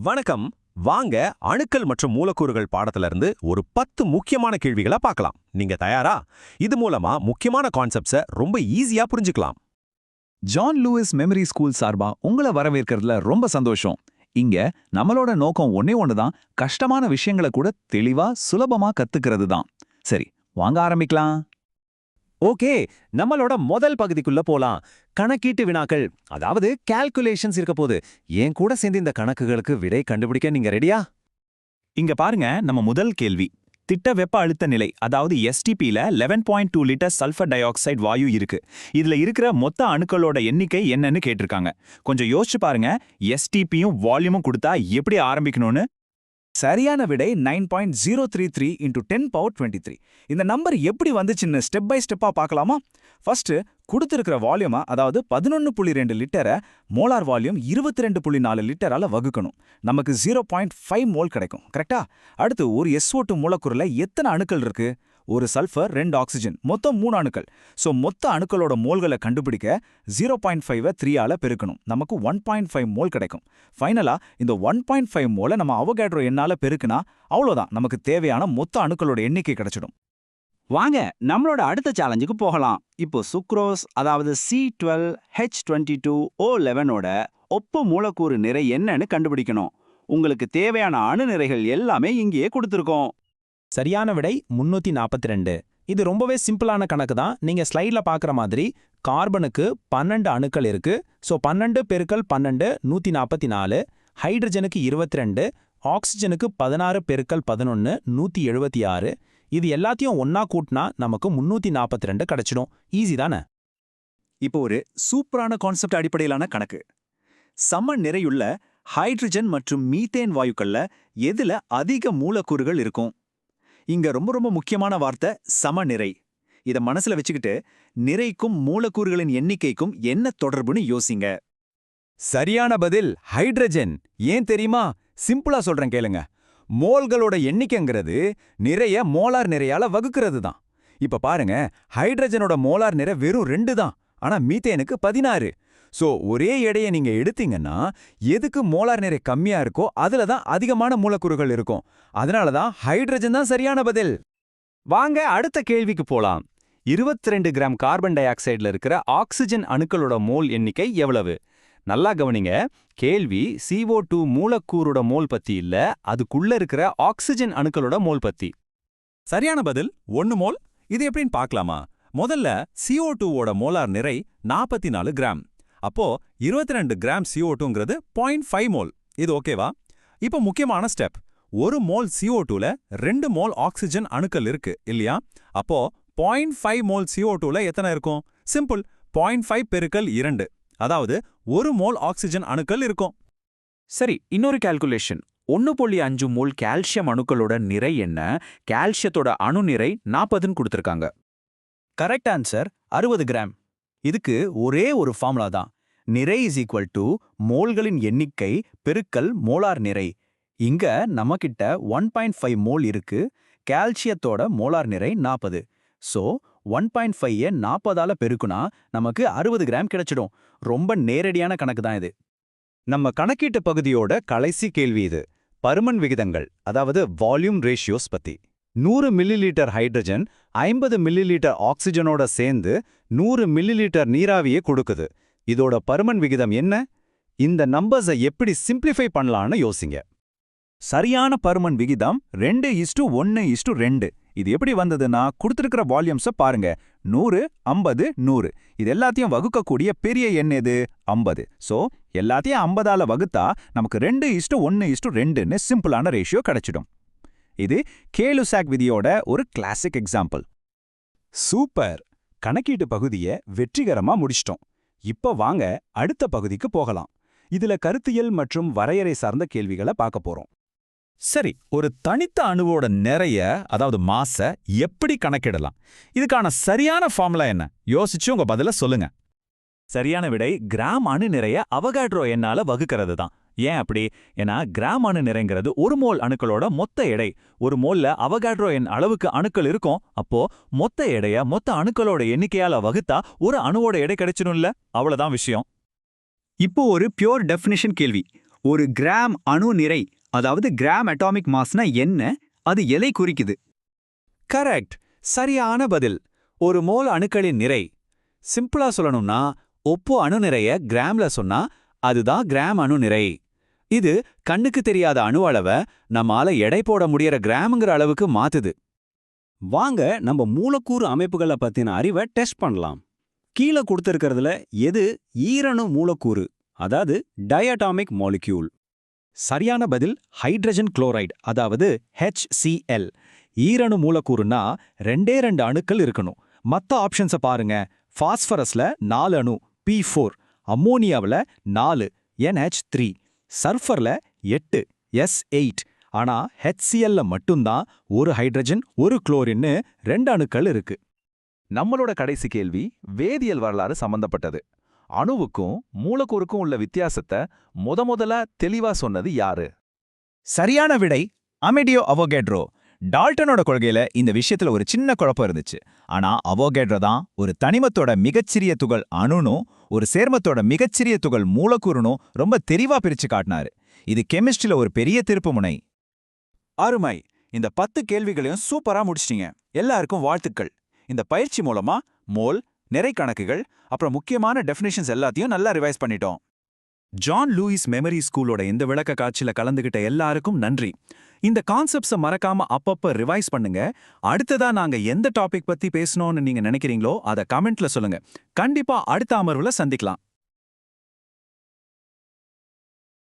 வணக்கம். வாங்க அணுக்கள் மற்றும் மூலக்கூறுகள் பாடத்துல இருந்து ஒரு பத்து முக்கியமான கேள்விகளை பார்க்கலாம். நீங்க தயாரா? இது மூலமா முக்கியமான கான்செப்ட்ஸை ரொம்ப ஈஸியா புரிஞ்சுக்கலாம். ஜான் லூயிஸ் மெமரி ஸ்கூல் சார்பா உங்களை வரவேற்கிறதுல ரொம்ப சந்தோஷம். இங்க நம்மளோட நோக்கம் ஒன்னே ஒண்ணுதான் கஷ்டமான விஷயங்களை கூட தெளிவா சுலபமா கத்துக்கிறது தான் சரி வாங்க ஆரம்பிக்கலாம். ஓகே நம்மளோட முதல் பகுதிக்குள்ள போலாம். கணக்கீட்டு வினாக்கள் அதாவது கால்குலேஷன்ஸ் இருக்க போது ஏன் கூட சேர்ந்து இந்த கணக்குகளுக்கு விடை கண்டுபிடிக்க நீங்க ரெடியா இங்க பாருங்க நம்ம முதல் கேள்வி. திட்ட வெப்ப அழுத்த நிலை அதாவது எஸ்டிபில eleven point two litre sulphur dioxide வாயு இருக்கு. இதுல இருக்கிற மொத்த அணுக்களோட எண்ணிக்கை என்னன்னு கேட்டிருக்காங்க. கொஞ்சம் யோசிச்சு பாருங்க எஸ்டிபியும் வால்யூமும் கொடுத்தா எப்படி ஆரம்பிக்கணும்னு? சரியான விடை nine point zero three three into ten power twenty three இந்த நம்பர் எப்படி வந்துச்சுன்னு ஸ்டெப் பை ஸ்டெப்பாக பார்க்கலாமா? ஃபர்ஸ்ட் கொடுத்துருக்கிற வால்யூமா அதாவது பதினொன்று புள்ளி ரெண்டு லிட்டரை மோலார் வால்யூம் இருபத்தி ரெண்டு புள்ளி நாலு லிட்டரால வகுக்கணும். நமக்கு ஜீரோ பாயிண்ட் ஃபைவ் மோல் கிடைக்கும் கரெக்டா அடுத்து ஒரு SO2 டூ மூலக்கூறுல எத்தனை அணுக்கள் இருக்கு? ஒரு சல்ஃபர் ரெண்டு ஆக்சிஜன் மொத்தம் மூணு அணுக்கள். ஸோ மொத்த அணுக்களோட மோல்களை கண்டுபிடிக்க ஜீரோ பாயிண்ட் ஃபைவை த்ரீயால பெருக்கணும். நமக்கு ஒன் பாயிண்ட் ஃபைவ் மோல் கிடைக்கும். ஃபைனலா இந்த ஒன் பாயிண்ட் ஃபைவ் மோலை நம்ம அவகேட்ரோ எண்ணால் பெருக்குனா அவ்வளோதான். நமக்கு தேவையான மொத்த அணுக்களோட எண்ணிக்கை கிடைச்சிடும். வாங்க நம்மளோட அடுத்த சேலஞ்சுக்கு போகலாம். இப்போ சுக்ரோஸ் அதாவது C twelve H twenty two O லெவனோட ஒப்பு மூலக்கூறு நிறை என்னன்னு கண்டுபிடிக்கணும். உங்களுக்கு தேவையான அணு நிறைகள் எல்லாமே இங்கேயே கொடுத்துருக்கோம். சரியான விடை முன்னூத்தி நாற்பத்தி ரெண்டு. இது ரொம்பவே சிம்பிளான கணக்கு தான். நீங்க ஸ்லைட்ல பார்க்குற மாதிரி கார்பனுக்கு பன்னெண்டு அணுக்கள் இருக்கு. ஸோ பன்னெண்டு பெருக்கல் பன்னெண்டு நூத்தி நாற்பத்தி நாலு. ஹைட்ரஜனுக்கு இருபத்தி ரெண்டு ஆக்சிஜனுக்கு பதினாறு பெருக்கல் பதினொன்று நூத்தி எழுபத்தி ஆறு. இது எல்லாத்தையும் ஒன்னா கூட்டினா நமக்கு முன்னூத்தி நாற்பத்தி ரெண்டு கிடச்சிடும். ஈஸி தானே? இப்போ ஒரு சூப்பரான கான்செப்ட் அடிப்படையிலான கணக்கு. சம நிறையுள்ள ஹைட்ரஜன் மற்றும் மீத்தேன் வாயுக்கள்ல எதுல அதிக மூலக்கூறுகள் இருக்கும்? இங்க ரொம்ப ரொம்ப முக்கியமான வார்த்தை சமநிறை. இத மனசுல வச்சுக்கிட்டு நிறைக்கும் மூலக்கூறுகளின் எண்ணிக்கைக்கும் என்ன தொடர்புன்னு யோசிங்க. சரியான பதில் ஹைட்ரஜன். ஏன் தெரியுமா? சிம்பிளா சொல்றேன் கேளுங்க. மோல்களோட எண்ணிக்கைங்கிறது நிறைய மோலார் நிறையால வகுக்கிறது தான். இப்ப பாருங்க ஹைட்ரஜனோட மோலார் நிறை வெறும் ரெண்டு தான். ஆனா மீத்தேனுக்கு பதினாறு. சோ ஒரே எடையை நீங்க எடுத்தீங்கன்னா எதுக்கு மோலார் நிறை கம்மியா இருக்கோ அதுல தான் அதிகமான மூலக்கூறுகள் இருக்கும். அதனால தான் ஹைட்ரஜன் தான் சரியான பதில். வாங்க அடுத்த கேள்விக்கு போலாம். 22 கிராம் கார்பன் டை ஆக்சைடில் இருக்கிற ஆக்சிஜன் அணுக்களோட மோல் எண்ணிக்கை எவ்வளவு? நல்லா கவனிங்க. கேள்வி சிஓ டூ மூலக்கூறோட மோல் பத்தி இல்ல அதுக்குள்ள இருக்கிற ஆக்சிஜன் அணுக்களோட மோல் பத்தி. சரியான பதில் ஒன்னு மோல். இது எப்படின்னு பார்க்கலாமா? முதல்ல சிஓ டூவோட மோலார் நிறை நாற்பத்தி நாலு கிராம். அப்போ இருபத்தி ரெண்டு கிராம் CO2ங்கிறது பாயிண்ட் ஃபைவ் மோல் இது ஓகேவா இப்போ முக்கியமான ஸ்டெப் ஒரு மோல் CO2ல ரெண்டு மோல் ஆக்சிஜன் அணுக்கள் இருக்கு இல்லையா? அப்போ பாயிண்ட் ஃபைவ் மோல் CO2ல எத்தனை இருக்கும்? சிம்பிள் பாயிண்ட் ஃபைவ் பெருக்கல் இரண்டு. அதாவது ஒரு மோல் ஆக்சிஜன் அணுக்கள் இருக்கும். சரி இன்னொரு கால்குலேஷன் ஒன்று புள்ளி அஞ்சு மோல் கால்சியம் அணுக்களோட நிறை என்ன? கால்சியத்தோட அணு நிறை நாற்பதுன்னு கொடுத்துருக்காங்க. கரெக்ட் ஆன்சர் அறுபது கிராம். இதுக்கு ஒரே ஒரு ஃபார்முலா தான். நிறை இஸ் ஈக்குவல் டு மோல்களின் எண்ணிக்கை பெருக்கல் மோலார் நிறை. இங்க நம்மகிட்ட ஒன் பாயிண்ட் ஃபைவ் மோல் இருக்கு கால்சியத்தோட மோலார் நிறை நாற்பது ஸோ ஒன் பாயிண்ட் ஃபைவ் நாற்பதால பெருக்குனா நமக்கு அறுபது கிராம் கிடைச்சிடும். ரொம்ப நேரடியான கணக்கு தான் இது. நம்ம கணக்கீட்டு பகுதியோட கடைசி கேள்வி இது. பருமன் விகிதங்கள் அதாவது வால்யூம் ரேஷியோஸ் பத்தி. நூறு மில்லிலீட்டர் ஹைட்ரஜன் ஐம்பது மில்லி லீட்டர் ஆக்சிஜனோட சேர்ந்து நூறு மில்லிலீட்டர் நீராவியை கொடுக்குது. இதோட பருமன் விகிதம் என்ன? இந்த நம்பர்ஸை எப்படி சிம்பிளிஃபை பண்ணலாம்னு யோசிங்க. சரியான பருமன் விகிதம் ரெண்டு இஸ்டு ஒன்னு இஸ்டு ரெண்டு. இது எப்படி வந்ததுன்னா கொடுத்துருக்கிற வால்யூம்ஸை பாருங்க. நூறு ஐம்பது நூறு. இது எல்லாத்தையும் வகுக்கக்கூடிய பெரிய எண் எது? ஐம்பது. ஸோ எல்லாத்தையும் ஐம்பதால் வகுத்தா நமக்கு ரெண்டு இஸ்டு ஒன்னு இஸ்டு ரெண்டுன்னு சிம்பிளான ரேஷியோ கிடைச்சிடும். இது கேலுசாக் விதியோட ஒரு கிளாசிக் எக்ஸாம்பிள் சூப்பர்! கணக்கீட்டு பகுதியை வெற்றிகரமா முடிச்சிட்டோம். இப்போ வாங்க அடுத்த பகுதிக்கு போகலாம். இதுல கருத்தியல் மற்றும் வரையறை சார்ந்த கேள்விகளை பார்க்க போறோம். சரி ஒரு தனித்த அணுவோட நிறைய அதாவது மாச எப்படி கணக்கிடலாம்? இதுக்கான சரியான ஃபார்முலா என்ன? யோசிச்சு உங்க பதில சொல்லுங்க. சரியான விடை கிராம் அணு நிறைய அவகாட்ரோ எண்ணால வகுக்கிறது தான் ஏன் அப்படி? ஏன்னா கிராம் அணு நிறைங்கிறது ஒரு மோல் அணுக்களோட மொத்த எடை. ஒரு மோல்ல அவகாட்ரோ என் அளவுக்கு அணுக்கள் இருக்கும் அப்போ மொத்த எடைய மொத்த அணுக்களோட எண்ணிக்கையால வகுத்தா ஒரு அணுவோட எடை கிடைச்சிடும்ல? அவ்வளவுதான் விஷயம். இப்போ ஒரு பியோர் டெஃபினிஷன் கேள்வி. ஒரு கிராம் அணு நிறை அதாவது கிராம் அட்டாமிக் மாஸ்னா என்ன? அது எதை குறிக்குது? கரெக்ட் சரியான பதில். ஒரு மோல் அணுக்களின் நிறை. சிம்பிளா சொல்லணும்னா ஒப்பு அணு நிறைய கிராம்ல சொன்னா அதுதான் கிராம் அணு நிறை. இது கண்ணுக்கு தெரியாத அணு அளவை நம்மால எடை போட முடியற கிராம்ங்கிற அளவுக்கு மாத்துது. வாங்க நம்ம மூலக்கூறு அமைப்புகளை பத்தின அறிவை டெஸ்ட் பண்ணலாம். கீழே கொடுத்திருக்கிறதுல எது ஈரணு மூலக்கூறு அதாவது டயட்டாமிக் மாலிக்யூல் சரியான பதில் ஹைட்ரஜன் குளோரைடு அதாவது HCl ஈரணு மூலக்கூறுனா ரெண்டே ரெண்டு அணுக்கள் இருக்கணும். மத்த ஆப்ஷன்ஸை பாருங்க. ஃபாஸ்பரஸ்ல நாலு அணு பி ஃபோர் அம்மோனியாவில் நாலு என்ஹெச் த்ரீ சர்ஃபரில் எட்டு எஸ் எயிட் ஆனா ஹெச்சிஎல்ல மட்டும்தான் ஒரு ஹைட்ரஜன் ஒரு குளோரின்னு ரெண்டு அணுக்கள் இருக்கு. நம்மளோட கடைசி கேள்வி வேதியியல் வரலாறு சம்பந்தப்பட்டது. அணுவுக்கும் மூலக்கூறுக்கும் உள்ள வித்தியாசத்தை முத முதலா தெளிவா சொன்னது யாரு? சரியான விடை அமெடியோ அவகேட்ரோ டால்டனோட கொள்கையில இந்த விஷயத்துல ஒரு சின்ன குழப்பம் இருந்துச்சு. ஆனா அவோகேட்ரோ தான் ஒரு தனிமத்தோட மிகச்சிறிய துகள் அணுனும் ஒரு சேர்மத்தோட மிகச்சிறிய துகள் மூலக்கூறுனும் ரொம்ப தெளிவா பிரிச்சு காட்டினாரு. இது கெமிஸ்ட்ரியில ஒரு பெரிய திருப்புமுனை அருமை. இந்த பத்து கேள்விகளையும் சூப்பரா முடிச்சிட்டீங்க. எல்லாருக்கும் வாழ்த்துக்கள். இந்த பயிற்சி மூலமா மோல் நிறை கணக்குகள் அப்புறம் முக்கியமான டெஃபினிஷன்ஸ் எல்லாத்தையும் நல்லா ரிவைஸ் பண்ணிட்டோம். ஜான் லூயிஸ் மெமரி ஸ்கூலோட இந்த விளக்க காட்சியில கலந்துகிட்ட எல்லாருக்கும் நன்றி. இந்த கான்செப்ட்ஸை மறக்காம அப்பப்ப ரிவைஸ் பண்ணுங்க. அடுத்ததா நாங்க எந்த டாபிக் பத்தி பேசணும்னு நீங்க நினைக்கிறீங்களோ அதை கமெண்ட்ல சொல்லுங்க. கண்டிப்பா அடுத்த அமர்வுல சந்திக்கலாம்.